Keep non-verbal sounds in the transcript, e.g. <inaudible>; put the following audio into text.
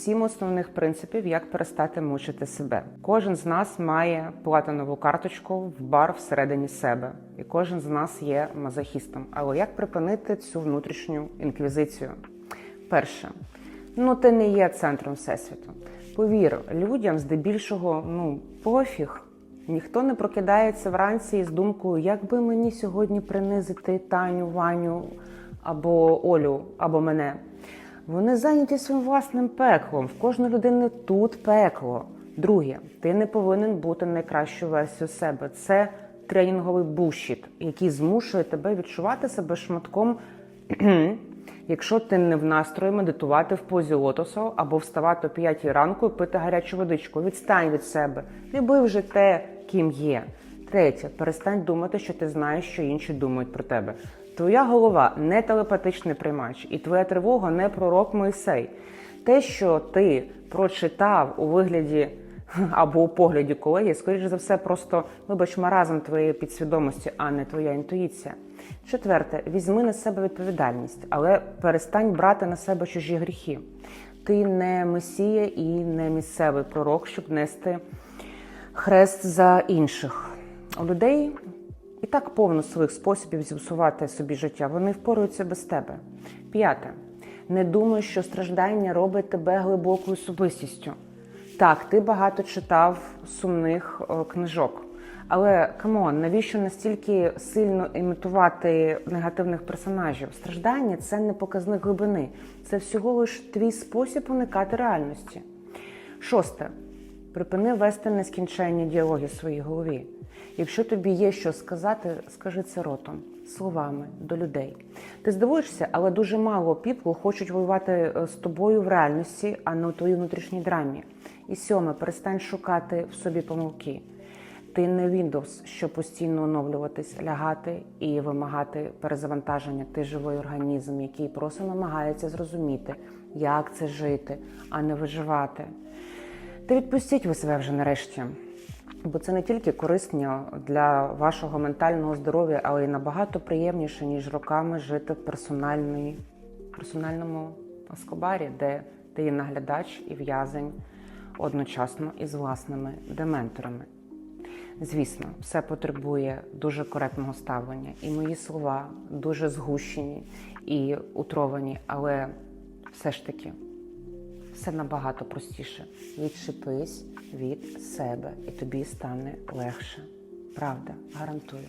сім основних принципів, як перестати мучити себе. Кожен з нас має платинову карточку в бар всередині себе, і кожен з нас є мазохістом. Але як припинити цю внутрішню інквізицію? Перше, ну ти не є центром всесвіту. Повір, людям здебільшого ну пофіг. Ніхто не прокидається вранці із думкою, як би мені сьогодні принизити Таню, Ваню або Олю, або мене. Вони зайняті своїм власним пеклом. В кожної людини тут пекло. Друге, ти не повинен бути найкращою версією себе. Це тренінговий бушіт, який змушує тебе відчувати себе шматком, <clears throat> якщо ти не в настрої медитувати в позі лотосу або вставати о 5 ранку і пити гарячу водичку. Відстань від себе. Люби вже те, ким є. Третє, перестань думати, що ти знаєш, що інші думають про тебе. Твоя голова не телепатичний приймач, і твоя тривога не пророк Мойсей. Те, що ти прочитав у вигляді <laughs> або у погляді колеги, скоріш за все, просто вибач маразм твоєї підсвідомості, а не твоя інтуїція. Четверте, візьми на себе відповідальність, але перестань брати на себе чужі гріхи. Ти не месія і не місцевий пророк, щоб нести хрест за інших. У людей і так повно своїх способів зіпсувати собі життя. Вони впораються без тебе. П'яте. Не думай, що страждання робить тебе глибокою особистістю. Так, ти багато читав сумних книжок. Але камон, навіщо настільки сильно імітувати негативних персонажів? Страждання це не показник глибини, це всього лиш твій спосіб уникати реальності. Шосте. Припини вести нескінченні діалоги в своїй голові. Якщо тобі є що сказати, скажи це ротом, словами до людей. Ти здивуєшся, але дуже мало піпл хочуть воювати е, з тобою в реальності, а не у твоїй внутрішній драмі. І сьоме, перестань шукати в собі помилки. Ти не Windows, щоб постійно оновлюватись, лягати і вимагати перезавантаження. Ти живий організм, який просто намагається зрозуміти, як це жити, а не виживати. Та відпустіть ви себе вже нарешті. Бо це не тільки корисно для вашого ментального здоров'я, але й набагато приємніше, ніж роками жити в персональному аскобарі, де ти є наглядач і в'язень одночасно із власними дементорами. Звісно, все потребує дуже коректного ставлення, і мої слова дуже згущені і утровані, але все ж таки все набагато простіше. Відшипись від себе, і тобі стане легше. Правда, гарантую.